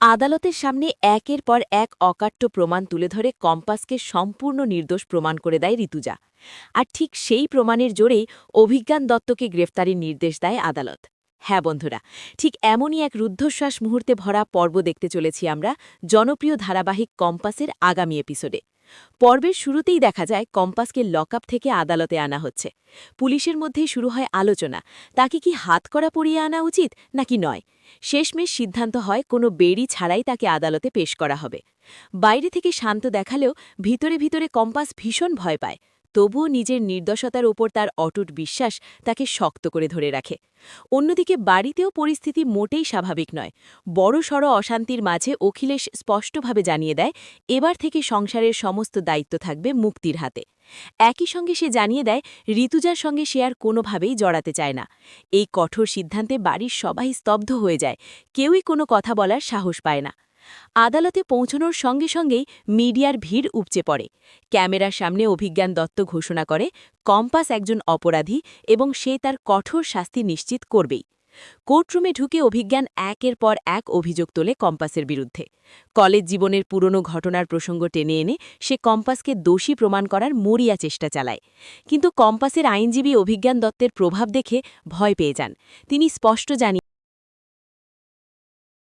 আদালতের সামনে একের পর এক অকাট্য প্রমাণ তুলে ধরে কম্পাসকে সম্পূর্ণ নির্দোষ প্রমাণ করে দেয় ঋতুজা। আর ঠিক সেই প্রমাণের জোরেই অভিজ্ঞান দত্তকে গ্রেফতারির নির্দেশ দেয় আদালত। হ্যাঁ বন্ধুরা, ঠিক এমনই এক রুদ্ধশ্বাস মুহূর্তে ভরা পর্ব দেখতে চলেছি আমরা জনপ্রিয় ধারাবাহিক কম্পাসের আগামী এপিসোডে। পর্বের শুরুতেই দেখা যায়, কম্পাসকে লকআপ থেকে আদালতে আনা হচ্ছে। পুলিশের মধ্যেই শুরু হয় আলোচনা। তাকে কি হাত করা পরিয়ে আনা উচিত, নাকি নয়? শেষমেশ সিদ্ধান্ত হয়, কোনো বেড়ি ছাড়াই তাকে আদালতে পেশ করা হবে। বাইরে থেকে শান্ত দেখালেও ভিতরে ভিতরে কম্পাস ভীষণ ভয় পায়। তবুও নিজের নির্দশতার ওপর তার অটুট বিশ্বাস তাকে শক্ত করে ধরে রাখে। অন্যদিকে বাড়িতেও পরিস্থিতি মোটেই স্বাভাবিক নয়। বড়সড় অশান্তির মাঝে অখিলেশ স্পষ্টভাবে জানিয়ে দেয়, এবার থেকে সংসারের সমস্ত দায়িত্ব থাকবে মুক্তির হাতে। একই সঙ্গে সে জানিয়ে দেয়, ঋতুজার সঙ্গে সে আর কোনোভাবেই জড়াতে চায় না। এই কঠোর সিদ্ধান্তে বাড়ির সবাই স্তব্ধ হয়ে যায়। কেউই কোনো কথা বলার সাহস পায় না। আদালতে পৌঁছনোর সঙ্গে সঙ্গেই মিডিয়ার ভিড় উপচে পড়ে। ক্যামেরার সামনে অভিজ্ঞান দত্ত ঘোষণা করে, কম্পাস একজন অপরাধী এবং সে তার কঠোর শাস্তি নিশ্চিত করবেই। কোর্টরুমে ঢুকে অভিজ্ঞান একের পর এক অভিযোগ তোলে কম্পাসের বিরুদ্ধে। কলেজ জীবনের পুরনো ঘটনার প্রসঙ্গ টেনে এনে সে কম্পাসকে দোষী প্রমাণ করার মরিয়া চেষ্টা চালায়। কিন্তু কম্পাসের আইনজীবী অভিজ্ঞান দত্তের প্রভাব দেখে ভয় পেয়ে যান। তিনি স্পষ্ট জানিয়ে